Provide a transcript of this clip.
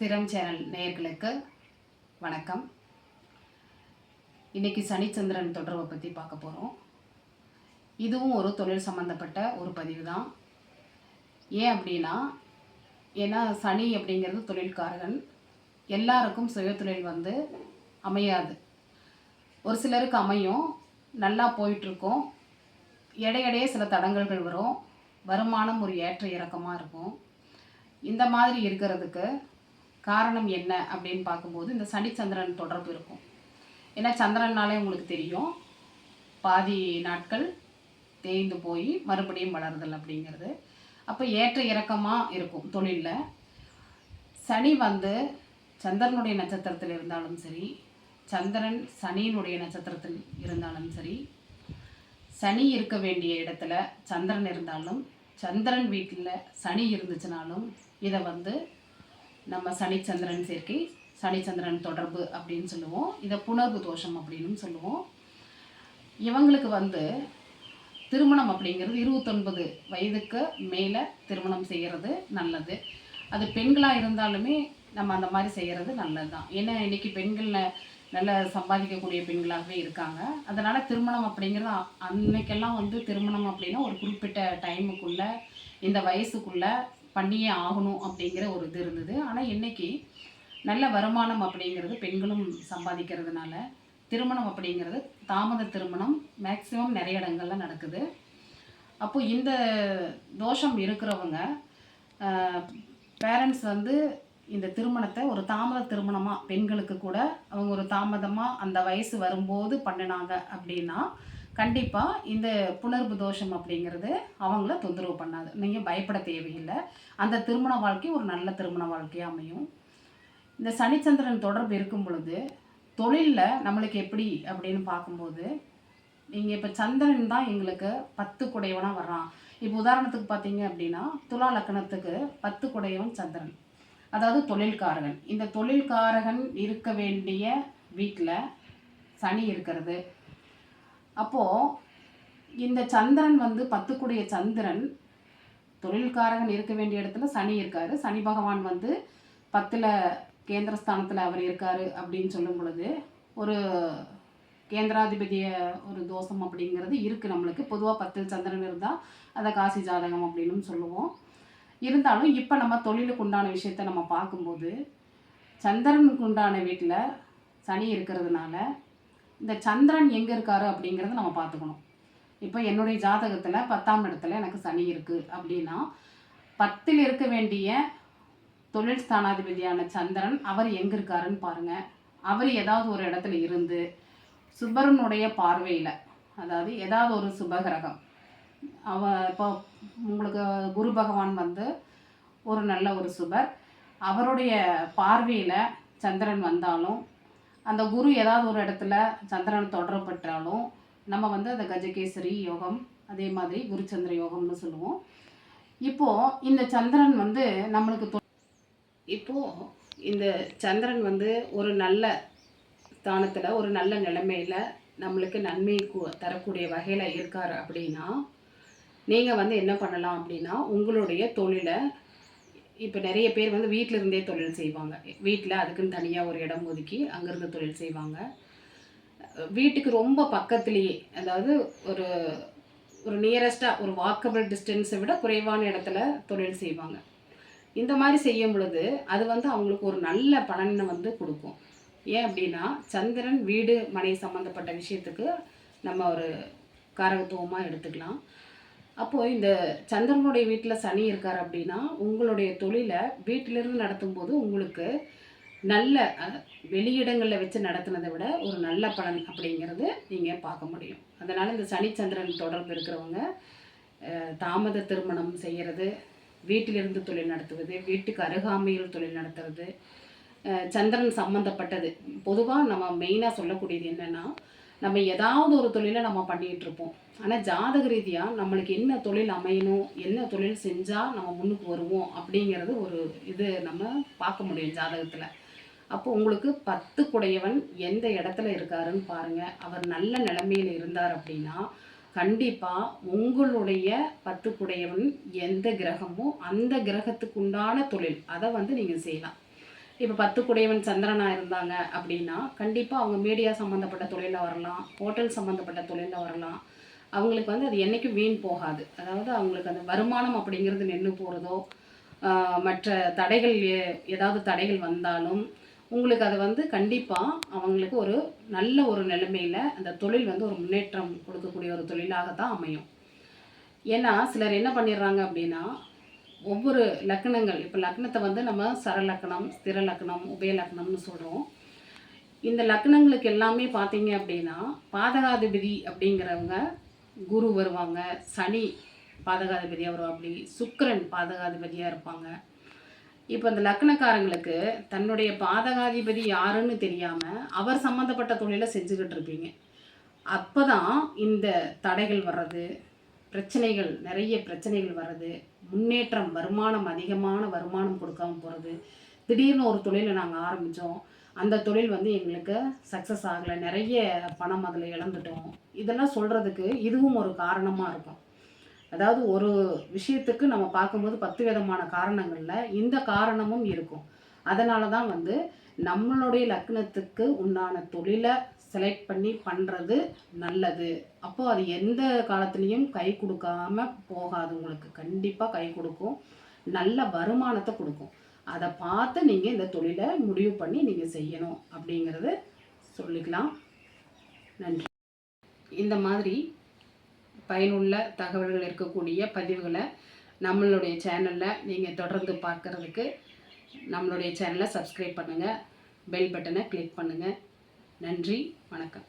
ஸ்திரம் channel நேயர்களுக்கு வணக்கம். இன்னைக்கு சனிச்சந்திரன் தொடர்பை பற்றி பார்க்க போகிறோம் இதுவும் ஒரு தொழில் சம்மந்தப்பட்ட ஒரு பதிவு தான். ஏன் அப்படின்னா ஏன்னா சனி அப்படிங்கிறது தொழில்காரகன். எல்லாருக்கும் சுயதொழில் வந்து அமையாது. ஒரு சிலருக்கு அமையும். நல்லா போயிட்டுருக்கும். இடையிடையே சில தடங்கல்கள் வரும். வருமானம் ஒரு ஏற்ற இறக்கமாக இருக்கும். இந்த மாதிரி இருக்கிறதுக்கு காரணம் என்ன அப்படின்னு பார்க்கும்போது இந்த சனி சந்திரன் தொடர்பு இருக்கும். ஏன்னா சந்திரன்னாலே உங்களுக்கு தெரியும் பாதி நாட்கள் தேய்ந்து போய் மறுபடியும் வளருதல் அப்படிங்கிறது. அப்போ ஏற்ற இறக்கமாக இருக்கும் தொழிலில். சனி வந்து சந்திரனுடைய நட்சத்திரத்தில் இருந்தாலும் சரி சந்திரன் சனியினுடைய நட்சத்திரத்தில் இருந்தாலும் சரி சனி இருக்க வேண்டிய இடத்துல சந்திரன் இருந்தாலும் சந்திரன் வீட்டில் சனி இருந்துச்சுனாலும் இதை வந்து நம்ம சனிச்சந்திரன் சேர்க்கை சனிச்சந்திரன் தொடர்பு அப்படின்னு சொல்லுவோம். இதை புணர்வு தோஷம் அப்படின்னு சொல்லுவோம். இவங்களுக்கு வந்து திருமணம் அப்படிங்கிறது இருபத்தொன்பது வயதுக்கு மேலே திருமணம் செய்கிறது நல்லது. அது பெண்களாக இருந்தாலுமே நம்ம அந்த மாதிரி செய்கிறது நல்லது தான் ஏன்னா இன்றைக்கி பெண்களில் நல்லா சம்பாதிக்கக்கூடிய பெண்களாகவே இருக்காங்க. அதனால் திருமணம் அப்படிங்கிறது அன்னைக்கெல்லாம் வந்து திருமணம் அப்படின்னா ஒரு குறிப்பிட்ட டைமுக்குள்ளே இந்த வயசுக்குள்ளே பண்ணியே ஆகணும் அப்படிங்கிற ஒரு இது இருந்தது. ஆனால் இன்றைக்கி நல்ல வருமானம் அப்படிங்கிறது பெண்களும் சம்பாதிக்கிறதுனால திருமணம் அப்படிங்கிறது தாமத திருமணம் மேக்சிமம் நிறைய இடங்கள்ல நடக்குது. அப்போ இந்த தோஷம் இருக்கிறவங்க பேரண்ட்ஸ் வந்து இந்த திருமணத்தை ஒரு தாமத திருமணமாக பெண்களுக்கு கூட அவங்க ஒரு தாமதமாக அந்த வயசு வரும்போது பண்ணினாங்க அப்படின்னா கண்டிப்பாக இந்த புணர்வு தோஷம் அப்படிங்கிறது அவங்கள தொந்தரவு பண்ணாது. நீங்கள் பயப்பட தேவையில்லை. அந்த திருமண வாழ்க்கை ஒரு நல்ல திருமண வாழ்க்கையாக அமையும். இந்த சனிச்சந்திரன் தொடர்பு இருக்கும் பொழுது தொழிலில் நம்மளுக்கு எப்படி அப்படின்னு பார்க்கும்போது நீங்கள் இப்போ சந்திரன் தான் எங்களுக்கு பத்து குடையவனாக வர்றான். இப்போ உதாரணத்துக்கு பார்த்தீங்க அப்படின்னா துலா லக்கணத்துக்கு பத்து குடையவன் சந்திரன். அதாவது தொழில்காரகன். இந்த தொழில்காரகன் இருக்க வேண்டிய வீட்டில் சனி இருக்கிறது. அப்போது இந்த சந்திரன் வந்து பத்துக்குடைய சந்திரன். தொழில்காரகன் இருக்க வேண்டிய இடத்துல சனி இருக்கார். சனி பகவான் வந்து பத்தில் கேந்திரஸ்தானத்தில் அவர் இருக்கார் அப்படின்னு சொல்லும் பொழுது ஒரு கேந்திராதிபதிய ஒரு தோஷம் அப்படிங்கிறது இருக்குது நம்மளுக்கு. பொதுவாக பத்தில் சந்திரன் இருந்தால் அதை காசி ஜாதகம் அப்படின்னு சொல்லுவோம். இருந்தாலும் இப்போ நம்ம தொழிலுக்கு உண்டான விஷயத்தை நம்ம பார்க்கும்போது சந்திரனுக்கு உண்டான வீட்டில் சனி இருக்கிறதுனால இந்த சந்திரன் எங்கே இருக்காரு அப்படிங்கிறத நம்ம பார்த்துக்கணும். இப்போ என்னுடைய ஜாதகத்தில் பத்தாம் இடத்துல எனக்கு சனி இருக்குது அப்படின்னா பத்தில் இருக்க வேண்டிய தொழில் ஸ்தானாதிபதியான சந்திரன் அவர் எங்கே இருக்காருன்னு பாருங்கள் அவர் ஏதாவது ஒரு இடத்துல இருந்து சுபரனுடைய பார்வையில் அதாவது ஏதாவது ஒரு சுபகிரகம் அவ இப்போ உங்களுக்கு குரு பகவான் வந்து ஒரு நல்ல ஒரு சுபர் அவருடைய பார்வையில் சந்திரன் வந்தாலும் அந்த குரு ஏதாவது ஒரு இடத்துல சந்திரன் தொடரப்பட்டாலும் நம்ம வந்து அந்த கஜகேசரி யோகம் அதே மாதிரி குருச்சந்திர யோகம்னு சொல்லுவோம். இப்போது இந்த சந்திரன் வந்து நம்மளுக்கு இப்போது இந்த சந்திரன் வந்து ஒரு நல்ல ஸ்தானத்தில் ஒரு நல்ல நிலைமையில் நம்மளுக்கு நன்மை தரக்கூடிய வகையில் இருக்கார் அப்படின்னா நீங்கள் வந்து என்ன பண்ணலாம் அப்படின்னா உங்களுடைய தொழிலை இப்போ நிறைய பேர் வந்து வீட்டில் இருந்தே தொழில் செய்வாங்க. வீட்டில் அதுக்குன்னு தனியாக ஒரு இடம் ஒதுக்கி அங்கேருந்து தொழில் செய்வாங்க. வீட்டுக்கு ரொம்ப பக்கத்துலேயே அதாவது ஒரு ஒரு நியரஸ்ட்டாக ஒரு வாக்கபிள் டிஸ்டன்ஸை விட குறைவான இடத்துல தொழில் செய்வாங்க. இந்த மாதிரி செய்யும் பொழுது அது வந்து அவங்களுக்கு ஒரு நல்ல பலனை வந்து கொடுக்கும். ஏன் அப்படின்னா சந்திரன் வீடு மனை சம்மந்தப்பட்ட விஷயத்துக்கு நம்ம ஒரு காரகத்துவமாக எடுத்துக்கலாம். அப்போது இந்த சந்திரனுடைய வீட்டில் சனி இருக்கார் அப்படின்னா உங்களுடைய தொழிலை வீட்டிலிருந்து நடத்தும்போது உங்களுக்கு நல்ல வெளியிடங்களில் வச்சு நடத்துனதை விட ஒரு நல்ல பலன் அப்படிங்கிறது நீங்கள் பார்க்க முடியும். அதனால் இந்த சனி சந்திரன் தொடர்பு இருக்கிறவங்க தாமத திருமணம் செய்கிறது வீட்டிலிருந்து தொழில் நடத்துவது வீட்டுக்கு அருகாமையில் தொழில் நடத்துறது சந்திரன் சம்மந்தப்பட்டது பொதுவாக நம்ம மெயினாக சொல்லக்கூடியது என்னென்னா நம்ம ஏதாவது ஒரு தொழிலை நம்ம பண்ணிகிட்டு இருப்போம் ஆனால் ஜாதக ரீதியாக நம்மளுக்கு என்ன தொழில் அமையணும் என்ன தொழில் செஞ்சால் நம்ம முன்னுக்கு வருவோம் அப்படிங்கிறது ஒரு இது நம்ம பார்க்க முடியும் ஜாதகத்தில். அப்போ உங்களுக்கு பத்து குடையவன் எந்த இடத்துல இருக்காருன்னு பாருங்கள் அவர் நல்ல நிலைமையில் இருந்தார் அப்படின்னா கண்டிப்பாக உங்களுடைய பத்து குடையவன் எந்த கிரகமோ அந்த கிரகத்துக்கு உண்டான தொழில் அதை வந்து நீங்கள் செய்யலாம். இப்போ பத்து குடையவன் சந்திரனாக இருந்தாங்க அப்படின்னா கண்டிப்பாக அவங்க மீடியா சம்மந்தப்பட்ட தொழிலில் வரலாம் ஹோட்டல் சம்மந்தப்பட்ட தொழிலில் வரலாம். அவங்களுக்கு வந்து அது என்றைக்கும் வீண் போகாது. அதாவது அவங்களுக்கு அந்த வருமானம் அப்படிங்கிறது நின்று போகிறதோ மற்ற தடைகள் ஏ- ஏதாவது தடைகள் வந்தாலும் உங்களுக்கு அது வந்து கண்டிப்பாக அவங்களுக்கு ஒரு நல்ல ஒரு நிலைமையில் அந்த தொழில் வந்து ஒரு முன்னேற்றம் கொடுக்கக்கூடிய ஒரு தொழிலாக தான் அமையும். ஏன்னா சிலர் என்ன பண்ணிடுறாங்க அப்படின்னா ஒவ்வொரு லக்கணங்கள் இப்போ லக்னத்தை வந்து நம்ம சரலக்கணம் ஸ்திர லக்னம் உபய லக்னம்னு சொல்கிறோம் இந்த லக்னங்களுக்கு எல்லாமே பார்த்தீங்க அப்படின்னா பாதகாதிபதி அப்படிங்கிறவங்க குரு வருவாங்க சனி பாதகாதிபதியாக வருவா அப்படி சுக்கரன் பாதகாதிபதியாக இருப்பாங்க. இப்போ இந்த லக்னக்காரங்களுக்கு தன்னுடைய பாதகாதிபதி யாருன்னு தெரியாமல் அவர் சம்மந்தப்பட்ட தொழிலை செஞ்சுக்கிட்டு இருப்பீங்க. அப்போ தான் இந்த தடைகள் வர்றது பிரச்சனைகள் நிறைய பிரச்சனைகள் வர்றது முன்னேற்றம் வருமானம் அதிகமான வருமானம் கொடுக்காம போகிறது திடீர்னு ஒரு தொழிலை நாங்கள் ஆரம்பித்தோம் அந்த தொழில் வந்து எங்களுக்கு சக்ஸஸ் ஆகலை. நிறைய பணம் அதில் இழந்துட்டோம். இதெல்லாம் சொல்கிறதுக்கு இதுவும் ஒரு காரணமாக இருக்கும். அதாவது ஒரு விஷயத்துக்கு நம்ம பார்க்கும்போது பத்து விதமான காரணங்களில் இந்த காரணமும் இருக்கும். அதனால தான் வந்து நம்மளுடைய லக்னத்துக்கு உண்டான தொழிலை செலக்ட் பண்ணி பண்ணுறது நல்லது. அப்போது அது எந்த காலத்துலேயும் கை கொடுக்காம போகாது உங்களுக்கு. கண்டிப்பாக கை கொடுக்கும். நல்ல வருமானத்தை கொடுக்கும். அதை பார்த்து நீங்கள் இந்த தொழிலை முடிவு பண்ணி நீங்கள் செய்யணும் அப்படிங்கிறது சொல்லிக்கலாம். நன்றி. இந்த மாதிரி பயனுள்ள தகவல்கள் இருக்கக்கூடிய பதிவுகளை நம்மளுடைய சேனலில் நீங்கள் தொடர்ந்து பார்க்குறதுக்கு நம்மளுடைய சேனலை சப்ஸ்கிரைப் பண்ணுங்கள் பெல் பட்டனை கிளிக் பண்ணுங்கள் நன்றி வணக்கம்.